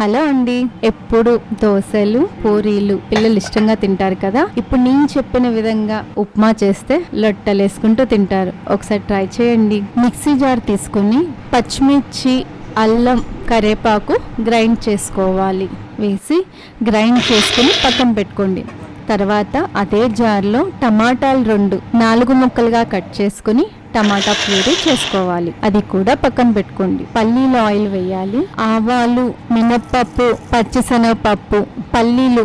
Hello అండి. ఎప్పుడు దోశలు పూరీలు పిల్లలు ఇష్టంగా తింటారు కదా? ఇప్పుడు నేను చెప్పిన విధంగా ఉప్మా చేస్తే లొట్టలు వేసుకుంటూ తింటారు. ఒకసారి ట్రై చేయండి. మిక్సీ జార్ తీసుకొని పచ్చిమిర్చి అల్లం కరేపాకు గ్రైండ్ చేసుకోవాలి. వేసి గ్రైండ్ చేసుకుని పక్కన పెట్టుకోండి. తర్వాత అదే జార్లో టమాటాలు రెండు నాలుగు ముక్కలుగా కట్ చేసుకుని టమాటా ప్యూరీ చేసుకోవాలి. అది కూడా పక్కన పెట్టుకోండి. పల్లీలు ఆయిల్ వేయాలి. ఆవాలు మినప్పప్పు పచ్చిశనగపప్పు పల్లీలు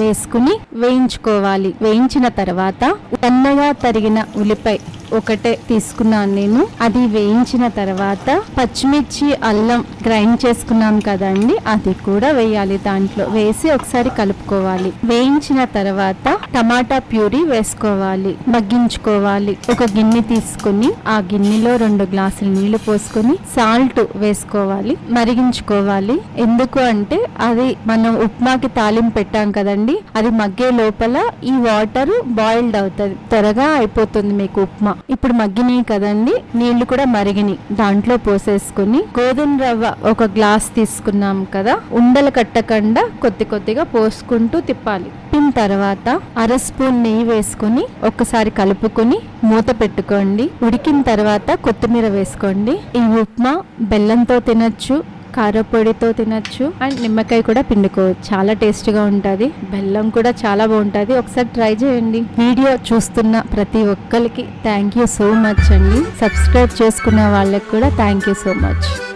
వేసుకుని వేయించుకోవాలి. వేయించిన తర్వాత సన్నగా తరిగిన ఉల్లిపాయ ఒకటే తీసుకున్నాను నేను. అది వేయించిన తర్వాత పచ్చిమిర్చి అల్లం గ్రైండ్ చేసుకున్నాం కదండి. అది కూడా వేయాలి దాంట్లో. వేసి ఒకసారి కలుపుకోవాలి. వేయించిన తర్వాత టమాటా ప్యూరీ వేసుకోవాలి. మగ్గించుకోవాలి. ఒక గిన్నె తీసుకుని ఆ గిన్నెలో రెండు గ్లాసులు నీళ్ళు పోసుకొని సాల్ట్ వేసుకోవాలి. మరిగించుకోవాలి. ఎందుకు అంటే అది మనం ఉప్మాకి తాలింపు పెట్టాం కదండి. అది మగ్గే లోపల ఈ వాటర్ బాయిల్డ్ అవుతుంది. త్వరగా అయిపోతుంది మీకు ఉప్మా. ఇప్పుడు మగ్గినాయి కదండి నీళ్ళు కూడా మరిగినాయి. దాంట్లో పోసేసుకుని గోధుమ రవ్వ ఒక గ్లాస్ తీసుకున్నాం కదా ఉండలు కట్టకుండా కొద్ది కొద్దిగా పోసుకుంటూ తిప్పాలి. తిప్పిన తర్వాత అర స్పూన్ నెయ్యి వేసుకొని ఒక్కసారి కలుపుకొని మూత పెట్టుకోండి. ఉడికిన తర్వాత కొత్తిమీర వేసుకోండి. ఈ ఉప్మా బెల్లంతో తినచ్చు కారపొడితో తినచ్చు. అండ్ నిమ్మకాయ కూడా పిండుకోవచ్చు చాలా టేస్ట్గా ఉంటుంది. బెల్లం కూడా చాలా బాగుంటుంది. ఒకసారి ట్రై చేయండి. వీడియో చూస్తున్న ప్రతి ఒక్కరికి థ్యాంక్ యూ సో మచ్ అండి. సబ్స్క్రైబ్ చేసుకున్న వాళ్ళకి కూడా థ్యాంక్ యూ సో మచ్.